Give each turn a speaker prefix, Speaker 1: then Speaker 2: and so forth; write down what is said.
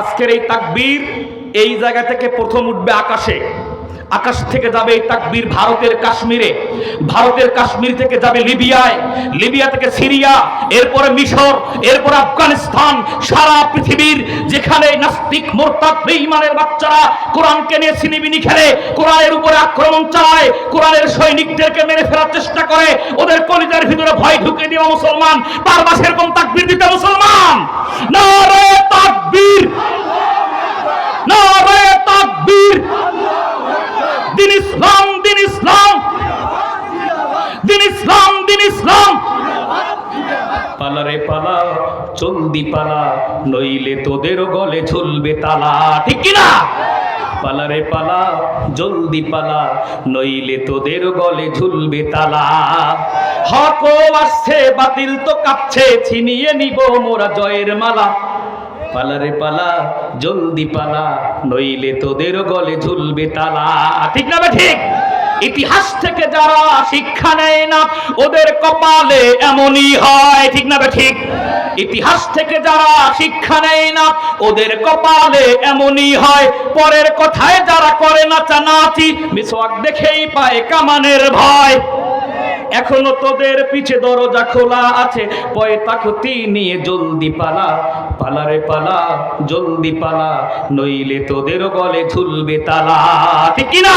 Speaker 1: আজকের এই তাকবীর এই জায়গা থেকে প্রথম উঠবে আকাশে। আকাশ থেকে যাবে এই তাকবীর ভারতের কাশ্মীরে। ভারতের কাশ্মীর থেকে যাবে লিবিয়ায়। লিবিয়া থেকে সিরিয়া, এরপরে মিশর, এরপর আফগানিস্তান, সারা পৃথিবীর যেখানে নাস্তিক, মোরতাদ, বেঈমানের বাচ্চারা কোরআনকে নিয়ে সিনিবিনি খেলে, কোরআনের উপরে আক্রমণ চালায়, কোরআনের সৈনিকদেরকে মেরে ফেলার চেষ্টা করে, ওদের কলিজার ভিতরে ভয় ঢুকে দিও মুসলমান তার মাসে এরকম তাকবীর দিতে মুসলমান? নারে তাকবীর নারে তাকবীর দিন ইসলাম দিন ইসলাম দিন ইসলাম। ইসলাম পালা রে পালা, নইলে তোদের গলে ঝুলবে তালা, ঠিক কি না? পালা, জলদি পালা, নইলে তোদের গলে ঝুলবে তালা। হক আসছে, বাতিল তো কাঁপছে, ছিনিয়ে নিব মোরা জয়ের মালা। পালা রে পালা, জলদি পালা, নইলে তোদের গলে ঝুলবে তালা, ঠিক না ঠিক? ইতিহাস থেকে যারা শিক্ষা নেয় না, ওদের কপালে এমনই হয়, ঠিক না ঠিক ইতিহাস থেকে যারা শিক্ষা নেয় না, ওদের কপালে এমনই হয়। পরের কথায় যারা করে নাচানাচি মিসওয়াক দেখেই পায় কামানের ভয়। এখনও তোদের পিছে দরজা খোলা আছে পয়তা ক্ষতি নিয়ে জলদি পালা পালা রে পালা, জলদি পালা, নইলে তোদের গলে ঝুলবে তালা। ঠিক কিনা?